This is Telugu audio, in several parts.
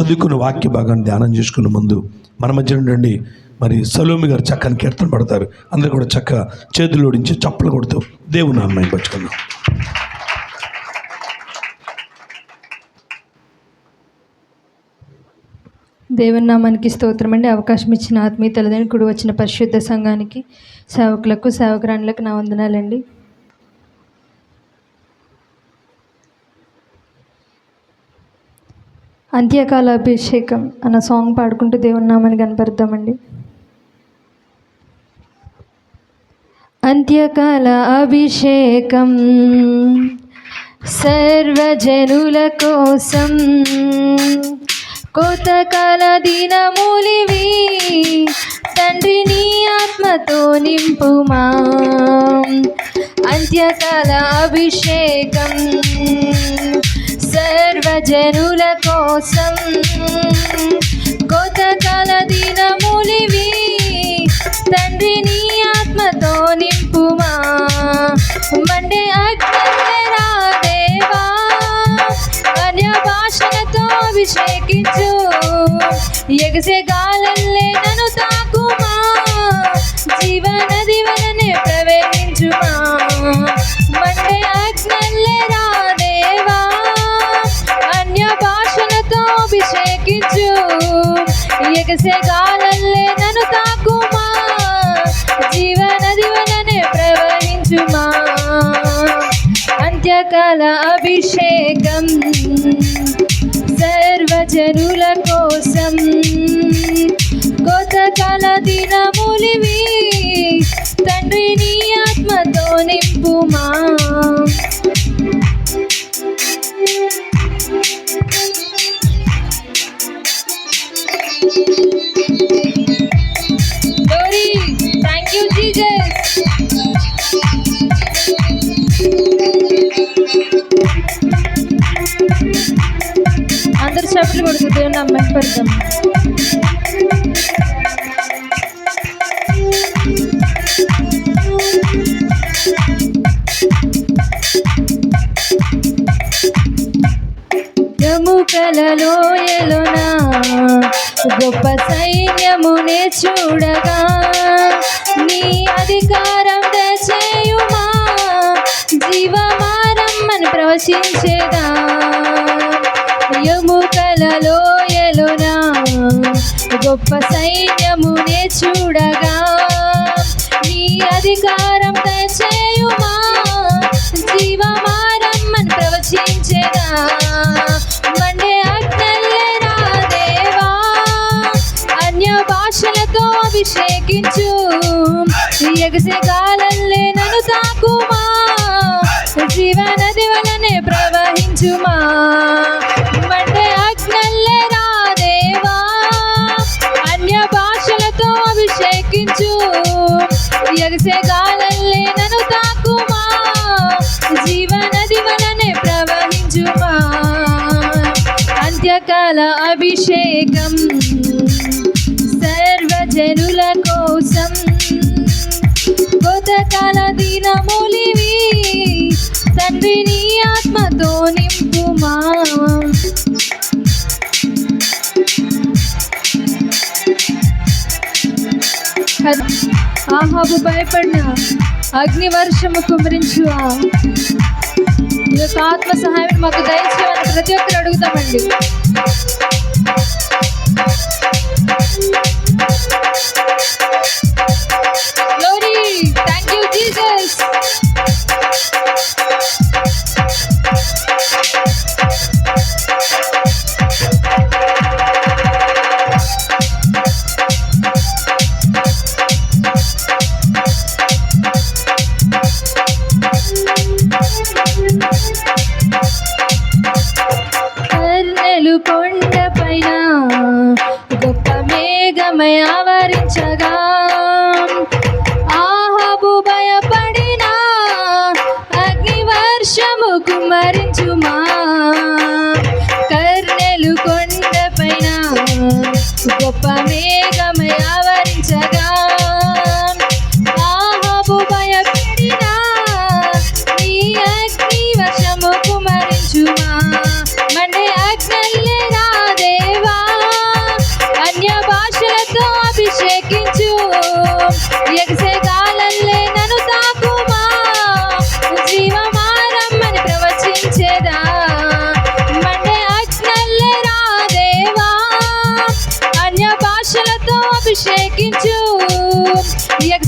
చదువుకున్న వాక్య భాగాన్ని ధ్యానం చేసుకున్న ముందు మన మధ్య నుండి మరి సలోమి గారు చక్కని కీర్తన పడతారు. అందరూ కూడా చక్క చేతులు ఓడించి చప్పలు కొడుతూ దేవుని అమ్మాయి పచ్చుకుందాం దేవుని నామానికి స్తోత్రం అండి. అవకాశం ఇచ్చిన ఆత్మీయ తల్లిదండ్రులు కుడి వచ్చిన పరిశుద్ధ సంఘానికి సేవకులకు సేవకురాణులకు నా వందనాలండి. అంత్యకాల అభిషేకం అన్న సాంగ్ పాడుకుంటూ దేవుని నామాన్ని కనపరుద్దామండి. అంత్యకాల అభిషేకం సర్వజనుల కోసం కోతకాల దినములివి తండ్రిని ఆత్మతో నింపుమా. అంత్యకాల అభిషేకం జనుల కోసం కోతకాల దినములివి. తండ్రి నీ ఆత్మతో నింపుమా. మండే అగ్నిరా దేవా. అన్య భాషలతో అభిషేకించు. ఎగసే గా ఎగసే నన్ను తాకుమా? జీవన దివననే ప్రవహించుమా? అంత్యకాల అభిషేకం సర్వజనుల కోసం కొత్తకాల దినములివి తండ్రిని ఆత్మతో నింపుమా? అందరు చప్పట్లు కొడుతూ దేవుని అమ్మాయి పెడతాం ఎముకలలో గొప్ప సైన్యమునే చూడగా నీ అధికారం దయచేయుమా జీవమారం అని ప్రవచించేదా. గొప్ప సైన్యమునే చూడగా. నీ అధికారం దయచేయుమా? జీవమారమ్మని ప్రవచించేదా మండే అగ్నల్లరా దేవా. అన్య భాషలతో అభిషేకించు. ఎగసే గాలల్లే నన్ను తాకుమా? జీవనది వలనే ప్రవహించుమా? ఎగసే గాలల్లే నన్ను తాకుమా? జీవనది వలనే ప్రవహించుమా? అంత్యకాల అభిషేకం సర్వజనుల కోసం. కోతకాల దినములివి తండ్రి నీ ఆత్మతో నింపుమా? ఆహాబు భయపడిన అగ్నివర్షము కుమరించు ఈ యొక్క ఆత్మ సహాయం మాకు దయచేయమని ప్రతి ఒక్కరు అడుగుతామండి Glory! Thank you, Jesus! కొండ పైన గొప్ప మేఘమై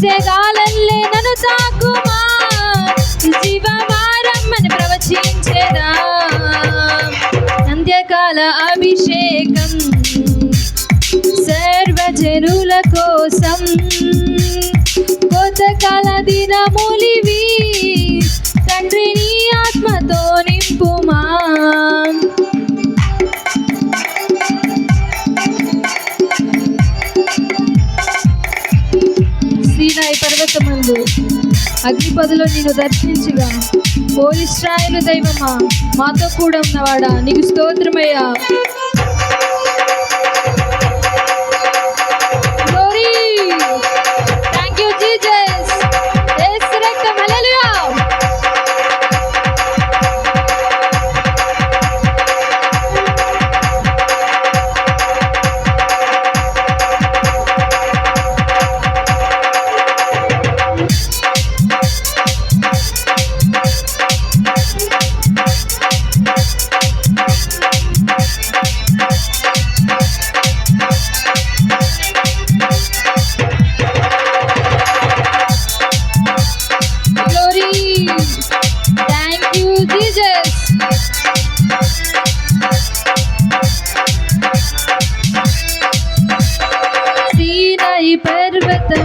ఎగసెగాలల్లే నన్ను తాకుమా? జీవమారమ్మని ప్రవచించేదా అంత్యకాల అభిషేకం సర్వజనుల కోసం. కొత్తకాల దినములివి తండ్రిని ఆత్మతో నింపుమా? పర్వతమందు అగ్నిపదులో నేను దర్శించగా. ఓ ఇస్రాయేలు దైవమా మాతో కూడా ఉన్నవాడా? నీకు స్తోత్రమయ్యా.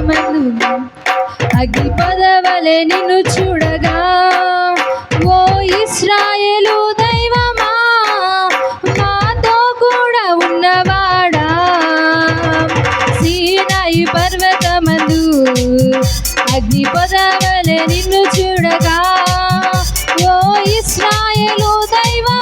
పర్వతమందు అగ్ని పదవలే నిన్ను చూడగా. ఓ ఇస్రాయేలు దైవమా మాతో కూడా ఉన్నవాడా? సీనాయి పర్వతమందు అగ్ని పదవలే నిన్ను చూడగా. ఓ ఇస్రాయేలు దైవమా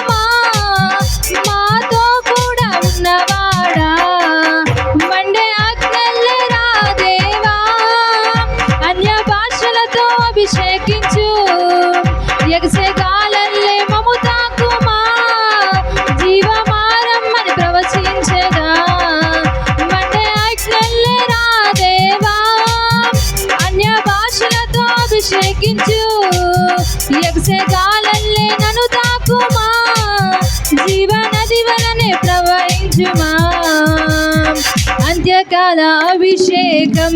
ప్రవహించుమా అంత్యకాల అభిషేకం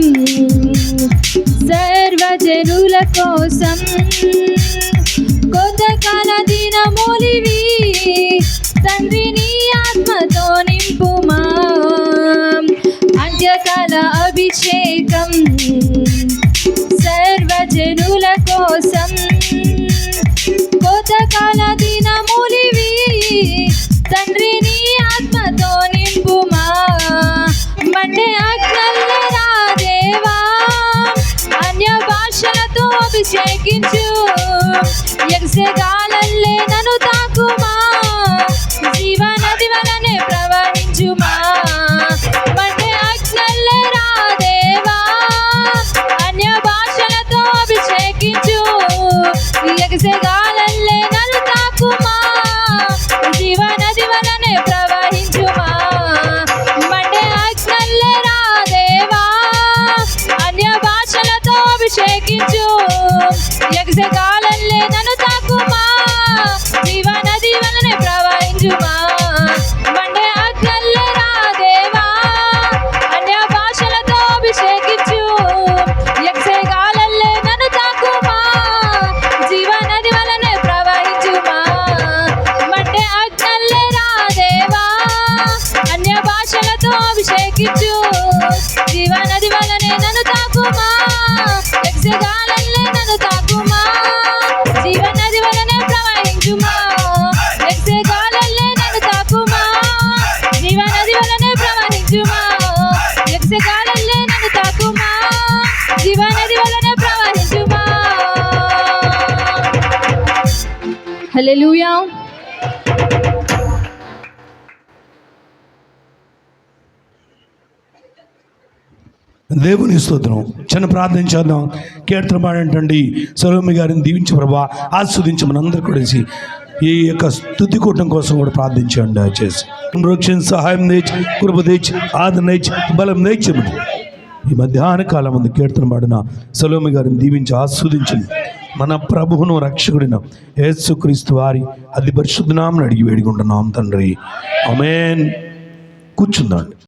సర్వజనుల కోసం కొంతకాల దినమూలివి తండ్రి నీ ఆత్మతో నింపుమా అంత్యకాల అభిషేకం సర్వజనుల కోసం కోతకాల దినమూలివి తండ్రిని అభిషేకించు ఎగసే గాలల్లే నన్ను తాకుమా? ఎగసే గాలల్లే నన్ను జీవనది నన్ను తాకుమా? ఎగసే నన్ను తాకుమా? జీవనది వలనే ప్రవహించుమా? ఎగసే నన్ను తాకుమా? జీవనది వలనే ప్రవహించుమా? ఎగసే నన్ను తాకుమా? జీవనది వలనే ప్రవహించుమా? హల్లెలూయా. దేవుని స్తోత్రం. చిన్న ప్రార్థన చేద్దాం. కీర్తన పాడంటండి. సలోమి గారిని దీవించి ప్రభా. ఆస్వాదించి మనందరూ కూడా కలిసి ఈ యొక్క స్థుతి కూటం కోసం కూడా ప్రార్థించండి. దయచేసి రక్షణ సహాయం నేర్చి కృప తెచ్చి ఆదరణ నేర్చి బలం నేర్చమని ఈ మధ్యాహ్న కాలం ముందు కీర్తన పాడిన సలోమి గారిని దీవించి ఆస్వాదించండి. మన ప్రభువును రక్షకుడిన యేసుక్రీస్తు వారి అది పరిశుద్ధనామని అడిగి వేడుకుంటున్నాం తండ్రి. అమేన్ కూర్చుందండి.